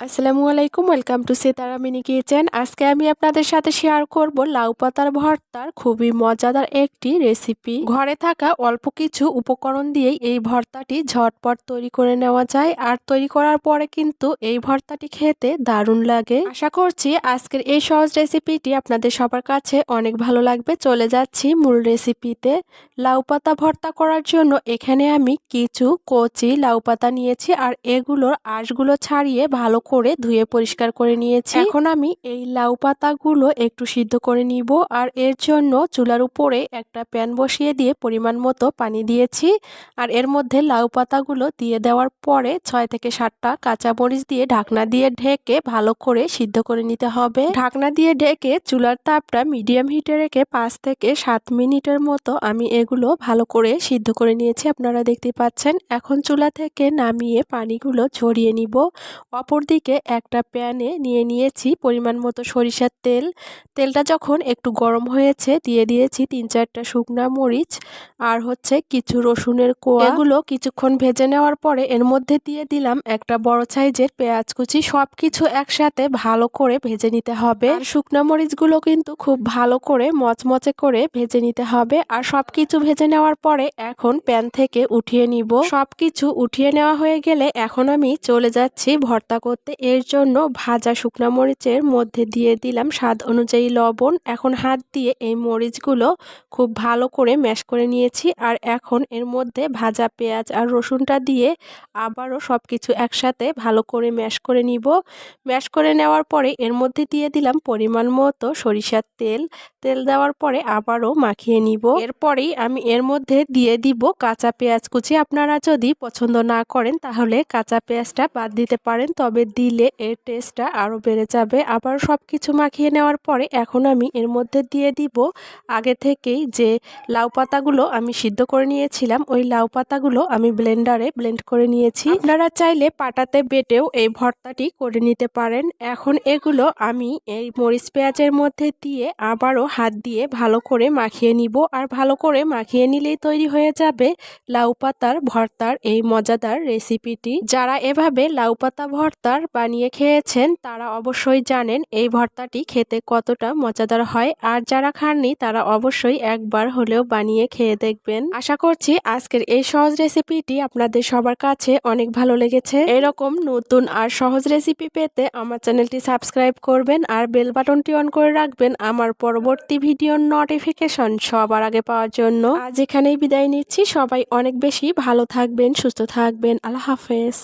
আসসালামু আলাইকুম, welcome to Setara mini kitchen. আজকে আমি আপনাদের সাথে শেয়ার করব লাউ পাতার ভর্তার খুবই মজাদার একটি রেসিপি। ঘরে থাকা অল্প কিছু উপকরণ দিয়েই এই ভর্তাটি ঝটপট তৈরি করে নেওয়া যায়। আর তৈরি করার পরে কিন্তু এই ভর্তাটি খেতে দারুণ লাগে। আশা করছি আজকের এই সহজ রেসিপিটি আপনাদের সবার কাছে অনেক ভালো লাগবে। চলে যাচ্ছি মূল রেসিপিতে। লাউ পাতা ভর্তা করার জন্য এখানে আমি কিছু কচি লাউ পাতা নিয়েছি। আর এগুলোর আঁশগুলো ছাড়িয়ে ভালো করে ধুয়ে পরিষ্কার করে নিয়েছি। এখন আমি এই লাউ পাতাগুলো একটু সিদ্ধ করে নিব আর এর জন্য চুলার উপরে একটা প্যান বসিয়ে দিয়ে পরিমাণ মতো পানি দিয়েছি। আর এর মধ্যে লাউ পাতাগুলো দিয়ে দেওয়ার পরে ছয় থেকে সাতটা কাঁচা মরিচ দিয়ে ঢাকনা দিয়ে ঢেকে ভালো করে সিদ্ধ করে নিতে হবে। ঢাকনা দিয়ে ঢেকে চুলার তাপটা মিডিয়াম হিটে রেখে পাঁচ থেকে সাত মিনিটের মতো আমি এগুলো ভালো করে সিদ্ধ করে নিয়েছি, আপনারা দেখতে পাচ্ছেন। এখন চুলা থেকে নামিয়ে পানিগুলো ঝরিয়ে নিব। অপরদিকে দিকে একটা প্যানে নিয়ে নিয়েছি পরিমাণ মতো সরিষার তেল। তেলটা যখন একটু গরম হয়েছে, দিয়ে দিয়েছি তিন চারটা শুকনা মরিচ আর হচ্ছে কিছু রসুনের কোয়া। এগুলো কিছুক্ষণ ভেজে নেওয়ার পরে এর মধ্যে দিয়ে দিলাম একটা বড় সাইজের পেঁয়াজ কুচি। সব কিছু একসাথে ভালো করে ভেজে নিতে হবে। আর শুকনা মরিচগুলো কিন্তু খুব ভালো করে মচমচে করে ভেজে নিতে হবে। আর সব কিছু ভেজে নেওয়ার পরে এখন প্যান থেকে উঠিয়ে নিব। সব কিছু উঠিয়ে নেওয়া হয়ে গেলে এখন আমি চলে যাচ্ছি ভর্তা করতে। করতে এর জন্য ভাজা শুকনা মরিচের মধ্যে দিয়ে দিলাম স্বাদ অনুযায়ী লবণ। এখন হাত দিয়ে এই মরিচগুলো খুব ভালো করে ম্যাশ করে নিয়েছি আর এখন এর মধ্যে ভাজা পেঁয়াজ আর রসুনটা দিয়ে আবারও সব কিছু একসাথে ভালো করে ম্যাশ করে নিব। ম্যাশ করে নেওয়ার পরে এর মধ্যে দিয়ে দিলাম পরিমাণ মতো সরিষার তেল। তেল দেওয়ার পরে আবারও মাখিয়ে নিব। এরপরেই আমি এর মধ্যে দিয়ে দিব কাঁচা পেঁয়াজ কুচি। আপনারা যদি পছন্দ না করেন তাহলে কাঁচা পেঁয়াজটা বাদ দিতে পারেন, তবে দিলে এর টেস্টটা আরও বেড়ে যাবে। আবার সব কিছু মাখিয়ে নেওয়ার পরে এখন আমি এর মধ্যে দিয়ে দিব আগে থেকেই যে লাউ পাতাগুলো আমি সিদ্ধ করে নিয়েছিলাম, ওই লাউ পাতাগুলো আমি ব্লেন্ডারে ব্লেন্ড করে নিয়েছি। আপনারা চাইলে পাটাতে বেটেও এই ভর্তাটি করে নিতে পারেন। এখন এগুলো আমি এই মরিচ পেঁয়াজের মধ্যে দিয়ে আবারও হাত দিয়ে ভালো করে মাখিয়ে নিব। আর ভালো করে মাখিয়ে নিলেই তৈরি হয়ে যাবে লাউ পাতার ভর্তার এই মজাদার রেসিপিটি। যারা এভাবে লাউ পাতা ভর্তার বানিয়ে খেয়েছেন, তারা অবশ্যই জানেন এই ভর্তাটি খেতে কতটা মজাদার হয়। আর যারা খাননি, তারা অবশ্যই একবার হলেও বানিয়ে খেয়ে দেখবেন। আশা করছি আজকের এই সহজ রেসিপিটি আপনাদের সবার কাছে অনেক ভালো লেগেছে। এরকম নতুন আর সহজ রেসিপি পেতে আমার চ্যানেলটি সাবস্ক্রাইব করবেন আর বেল বাটনটি অন করে রাখবেন আমার পরবর্তী ভিডিওর নোটিফিকেশন সবার আগে পাওয়ার জন্য। আজ এখানেই বিদায় নিচ্ছি। সবাই অনেক বেশি ভালো থাকবেন, সুস্থ থাকবেন। আল্লাহ হাফেজ।